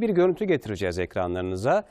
bir görüntü getireceğiz ekranlarınıza.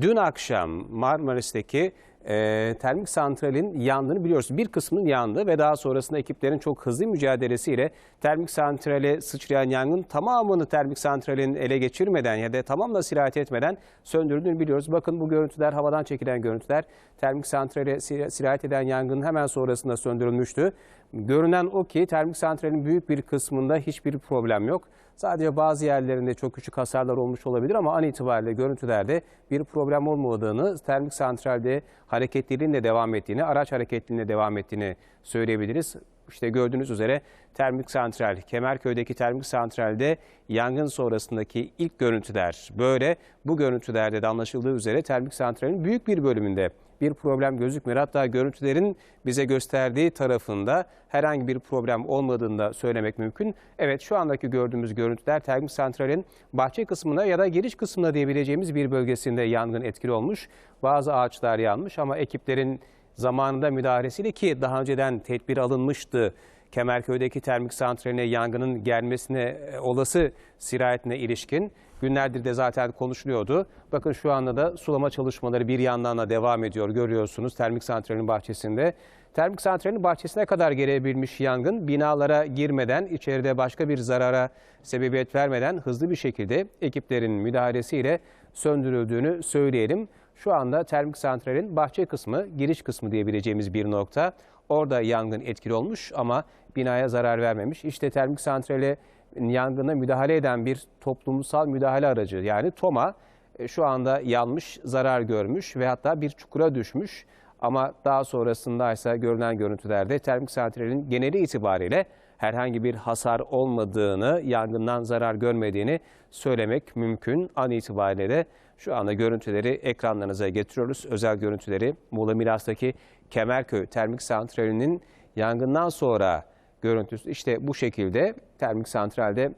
Dün akşam Marmaris'teki e, termik santralin yandığını biliyoruz. Bir kısmının yandı ve daha sonrasında ekiplerin çok hızlı mücadelesiyle termik santrale sıçrayan yangın tamamını termik santralin ele geçirmeden ya da tamamla sirayet etmeden söndürdüğünü biliyoruz. Bakın bu görüntüler havadan çekilen görüntüler. Termik santrale sir- sirayet eden yangının hemen sonrasında söndürülmüştü. Görünen o ki termik santralin büyük bir kısmında hiçbir problem yok. Sadece bazı yerlerinde çok küçük hasarlar olmuş olabilir ama an itibariyle görüntülerde bir problem olmadığını, termik santralde hareketliliğin de devam ettiğini, araç hareketliliğinin de devam ettiğini söyleyebiliriz. İşte gördüğünüz üzere termik santral, Kemerköy'deki termik santralde yangın sonrasındaki ilk görüntüler böyle. Bu görüntülerde de anlaşıldığı üzere termik santralin büyük bir bölümünde bir problem gözükmüyor. Hatta görüntülerin bize gösterdiği tarafında herhangi bir problem olmadığını da söylemek mümkün. Evet şu andaki gördüğümüz görüntüler termik santralin bahçe kısmına ya da giriş kısmına diyebileceğimiz bir bölgesinde yangın etkili olmuş. Bazı ağaçlar yanmış ama ekiplerin zamanında müdahalesiyle ki daha önceden tedbir alınmıştı. Kemerköy'deki termik santraline yangının gelmesine e, olası sirayetine ilişkin günlerdir de zaten konuşuluyordu. Bakın şu anda da sulama çalışmaları bir yandan da devam ediyor görüyorsunuz termik santralin bahçesinde. Termik santralin bahçesine kadar gelebilmiş yangın binalara girmeden içeride başka bir zarara sebebiyet vermeden hızlı bir şekilde ekiplerin müdahalesiyle söndürüldüğünü söyleyelim. Şu anda termik santralin bahçe kısmı, giriş kısmı diyebileceğimiz bir nokta. Orada yangın etkili olmuş ama binaya zarar vermemiş. İşte termik santrale yangına müdahale eden bir toplumsal müdahale aracı yani TOMA e, şu anda yanmış, zarar görmüş ve hatta bir çukura düşmüş. Ama daha sonrasında ise görünen görüntülerde termik santralin geneli itibariyle herhangi bir hasar olmadığını, yangından zarar görmediğini söylemek mümkün. An itibariyle de şu anda görüntüleri ekranlarınıza getiriyoruz. Özel görüntüleri Muğla Milas'taki Kemerköy Termik Santrali'nin yangından sonra görüntüsü işte bu şekilde termik santralde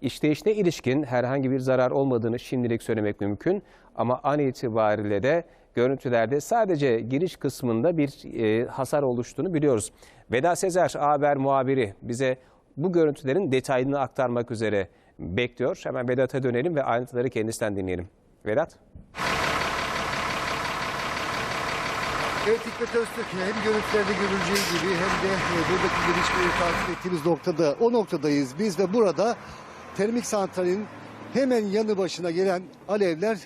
işleyişine ilişkin herhangi bir zarar olmadığını şimdilik söylemek mümkün. Ama an itibariyle de görüntülerde sadece giriş kısmında bir e, hasar oluştuğunu biliyoruz. Veda Sezer haber muhabiri bize bu görüntülerin detayını aktarmak üzere bekliyor. Hemen Vedat'a dönelim ve ayrıntıları kendisinden dinleyelim. Vedat. Evet Hikmet Öztürk hem görüntülerde görüleceği gibi hem de e, buradaki gelişmeyi takip ettiğimiz noktada o noktadayız biz ve burada termik santralin hemen yanı başına gelen alevler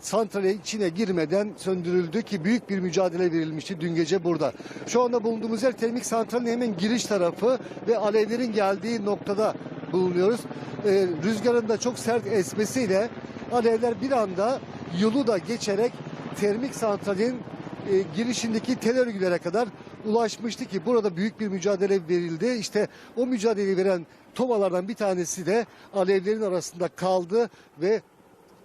santrale içine girmeden söndürüldü ki büyük bir mücadele verilmişti dün gece burada. Şu anda bulunduğumuz yer termik santralin hemen giriş tarafı ve alevlerin geldiği noktada bulunuyoruz. Ee, rüzgarın da çok sert esmesiyle alevler bir anda yolu da geçerek termik santralin e, girişindeki tel örgülere kadar ulaşmıştı ki burada büyük bir mücadele verildi. İşte o mücadeleyi veren tomalardan bir tanesi de alevlerin arasında kaldı ve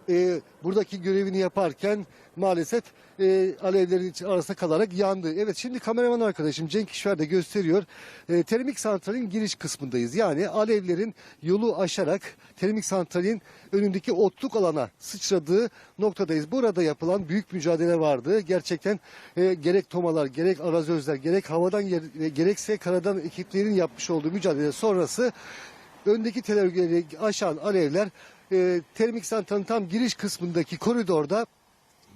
e, buradaki görevini yaparken maalesef e, alevlerin arasında kalarak yandı. Evet şimdi kameraman arkadaşım Cenk İşver de gösteriyor. E, termik santralin giriş kısmındayız. Yani alevlerin yolu aşarak termik santralin önündeki otluk alana sıçradığı noktadayız. Burada yapılan büyük mücadele vardı. Gerçekten e, gerek tomalar, gerek arazözler, gerek havadan yer- e, gerekse karadan ekiplerin yapmış olduğu mücadele sonrası öndeki tel örgüleri aşan alevler e, termik santralin tam giriş kısmındaki koridorda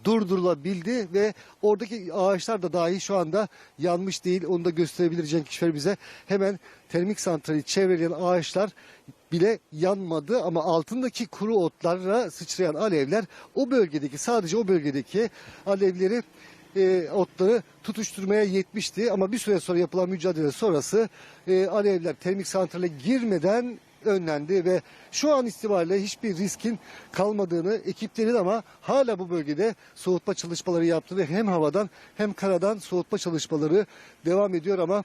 durdurulabildi ve oradaki ağaçlar da dahi şu anda yanmış değil. Onu da gösterebilir Cenk İşver bize. Hemen termik santrali çevreleyen ağaçlar bile yanmadı ama altındaki kuru otlara sıçrayan alevler o bölgedeki sadece o bölgedeki alevleri e, otları tutuşturmaya yetmişti ama bir süre sonra yapılan mücadele sonrası e, alevler termik santrale girmeden önlendi ve şu an itibariyle hiçbir riskin kalmadığını ekiplerin ama hala bu bölgede soğutma çalışmaları yaptı ve hem havadan hem karadan soğutma çalışmaları devam ediyor ama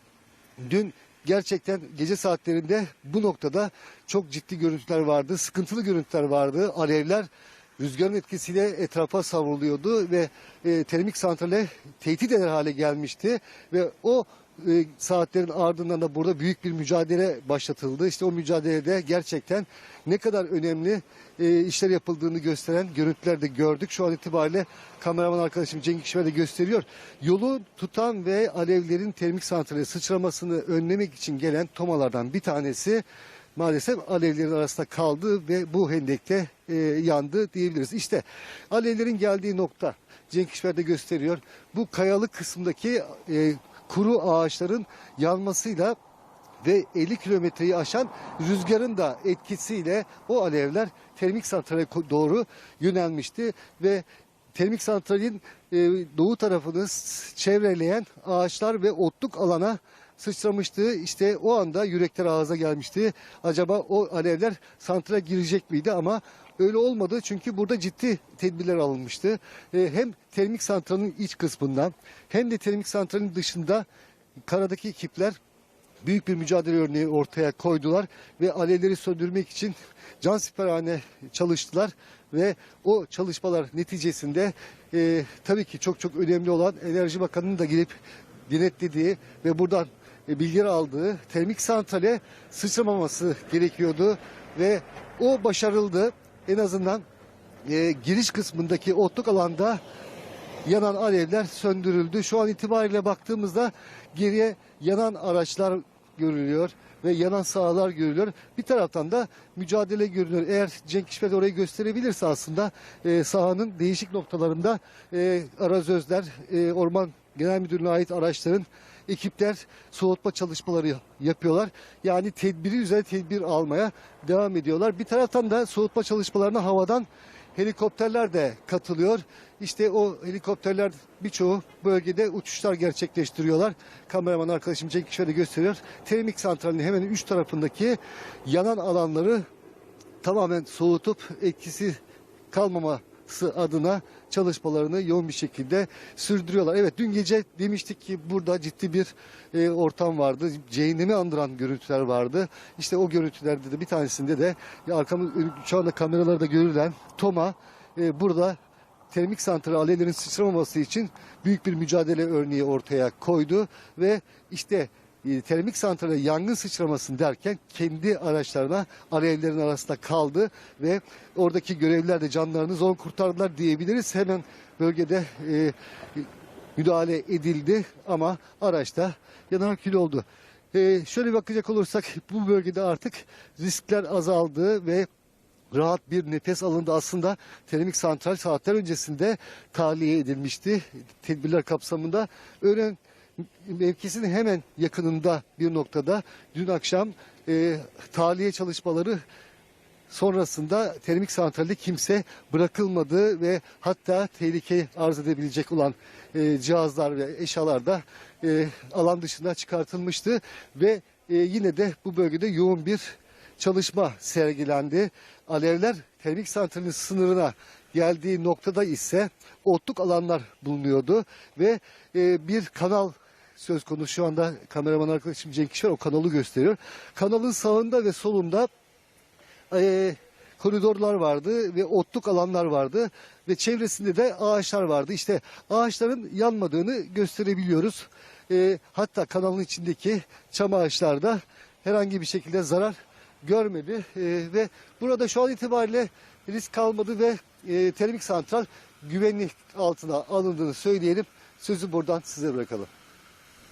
dün gerçekten gece saatlerinde bu noktada çok ciddi görüntüler vardı, sıkıntılı görüntüler vardı. Alevler rüzgarın etkisiyle etrafa savruluyordu ve e, termik santrale tehdit eder hale gelmişti ve o e, saatlerin ardından da burada büyük bir mücadele başlatıldı. İşte o mücadelede gerçekten ne kadar önemli e, işler yapıldığını gösteren görüntüler de gördük. Şu an itibariyle kameraman arkadaşım Cenk İşver de gösteriyor. Yolu tutan ve alevlerin termik santrale sıçramasını önlemek için gelen tomalardan bir tanesi maalesef alevlerin arasında kaldı ve bu hendekte e, yandı diyebiliriz. İşte alevlerin geldiği nokta Cenk İşber de gösteriyor. Bu kayalık kısımdaki e, kuru ağaçların yanmasıyla ve 50 kilometreyi aşan rüzgarın da etkisiyle o alevler termik santrale doğru yönelmişti ve termik santralin e, doğu tarafını çevreleyen ağaçlar ve otluk alana sıçramıştı. İşte o anda yürekler ağza gelmişti. Acaba o alevler santrale girecek miydi ama öyle olmadı çünkü burada ciddi tedbirler alınmıştı. E, hem termik santralin iç kısmından hem de termik santralin dışında karadaki ekipler büyük bir mücadele örneği ortaya koydular ve alevleri söndürmek için can siperhane çalıştılar ve o çalışmalar neticesinde e, tabii ki çok çok önemli olan Enerji Bakanı'nın da gelip denetlediği ve buradan e, bilgiler aldığı termik santrale sıçramaması gerekiyordu ve o başarıldı. En azından e, giriş kısmındaki otluk alanda yanan alevler söndürüldü. Şu an itibariyle baktığımızda geriye yanan araçlar görülüyor ve yanan sahalar görülüyor. Bir taraftan da mücadele görülüyor. Eğer Cenk İşbet orayı gösterebilirse aslında e, sahanın değişik noktalarında e, arazözler, e, Orman Genel Müdürlüğü'ne ait araçların ekipler soğutma çalışmaları yapıyorlar. Yani tedbiri üzerine tedbir almaya devam ediyorlar. Bir taraftan da soğutma çalışmalarına havadan helikopterler de katılıyor. İşte o helikopterler birçoğu bölgede uçuşlar gerçekleştiriyorlar. Kameraman arkadaşım Cenk şöyle gösteriyor. Termik santralinin hemen üç tarafındaki yanan alanları tamamen soğutup etkisi kalmaması adına çalışmalarını yoğun bir şekilde sürdürüyorlar. Evet dün gece demiştik ki burada ciddi bir e, ortam vardı. Cehennemi andıran görüntüler vardı. İşte o görüntülerde de bir tanesinde de arkamız şu anda kameralarda görülen Toma e, burada termik santral alevlerin sıçramaması için büyük bir mücadele örneği ortaya koydu ve işte e, termik santrale yangın sıçramasın derken kendi araçlarına alevlerin arasında kaldı ve oradaki görevliler de canlarını zor kurtardılar diyebiliriz. Hemen bölgede e, müdahale edildi ama araçta yanarak kül oldu. E, şöyle bakacak olursak bu bölgede artık riskler azaldı ve rahat bir nefes alındı. Aslında termik santral saatler öncesinde tahliye edilmişti. Tedbirler kapsamında öğren mevkisinin hemen yakınında bir noktada dün akşam e, tahliye çalışmaları sonrasında termik santralde kimse bırakılmadı ve hatta tehlike arz edebilecek olan e, cihazlar ve eşyalar da e, alan dışına çıkartılmıştı ve e, yine de bu bölgede yoğun bir çalışma sergilendi. Alevler termik santralin sınırına geldiği noktada ise otluk alanlar bulunuyordu ve e, bir kanal söz konusu şu anda kameraman arkadaşım Cenk İşver o kanalı gösteriyor. Kanalın sağında ve solunda e, koridorlar vardı ve otluk alanlar vardı ve çevresinde de ağaçlar vardı. İşte ağaçların yanmadığını gösterebiliyoruz. E, hatta kanalın içindeki çam ağaçlarda herhangi bir şekilde zarar görmedi E, ve burada şu an itibariyle risk kalmadı ve e, termik santral güvenlik altına alındığını söyleyelim. Sözü buradan size bırakalım.